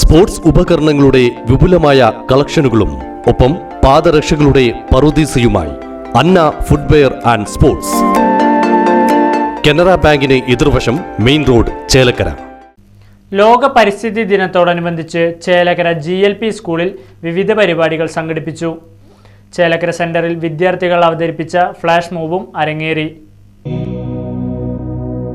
Sports ഉപകരണങ്ങളുടെ വിപുലമായ കളക്ഷനുകളും ഒപ്പം പാദരക്ഷകളുടെ പറുദീസയുമായി Anna footwear and sports. Canara ബാങ്കിന് എതിർവശം മെയിൻ റോഡ് ചേലക്കര. ലോക പരിസ്ഥിതി ദിനത്തോടനുബന്ധിച്ച് ചേലക്കര ജി എൽ പി സ്കൂളിൽ വിവിധ പരിപാടികൾ സംഘടിപ്പിച്ചു. ചേലക്കര സെന്ററിൽ വിദ്യാർത്ഥികൾ അവതരിപ്പിച്ച ഫ്ലാഷ് മൂവും അരങ്ങേറി.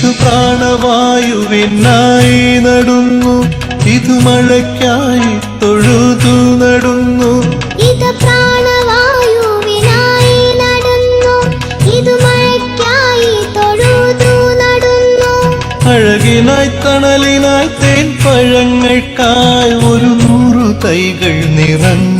ഇത് പ്രാണവായുവിനായി നടുന്നു. ഇത് മഴയ്ക്കായി തൊഴുതു നടുന്നു. ഇത് പ്രാണവായുവിനായി നടന്നു. ഇത് മഴയ്ക്കായി തൊഴുതു നടന്നു. അഴകിനായി തണലിനായി തേൻ പഴങ്ങൾക്കായി ഒരു നൂറു തൈകൾ നിറഞ്ഞു.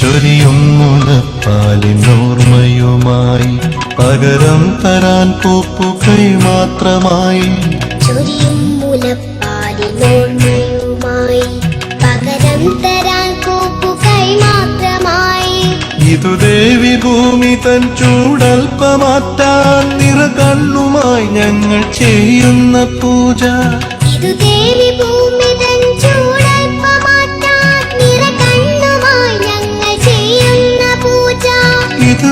ചൊരിയുന്നൂലപ്പാലിനോർമ്മയുമായി പകരം തരാൻ പൂപ്പുകൈ മാത്രമായി. ചൊരിയും മുലപ്പാലിനോർമ്മയുമായി പകരം തരാൻ കൂപ്പുകൈ മാത്രമായി. ഇതു ദേവി ഭൂമി തൻ ചൂടൽപ്പമാറ്റാൻ നിറകണ്ണുമായി ഞങ്ങൾ ചെയ്യുന്ന പൂജ. ഇതു ദേവി ഭൂമി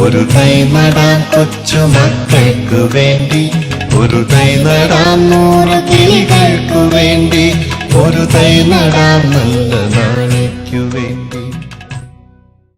ഒരു തൈ നടാൻ കൊച്ചു മക്കൾക്കു വേണ്ടി. ഒരു തൈ നടാൻ നൂറ് കിളികൾക്കു വേണ്ടി. ഒരു തൈ നടാൻ നല്ല നാളേക്കു വേണ്ടി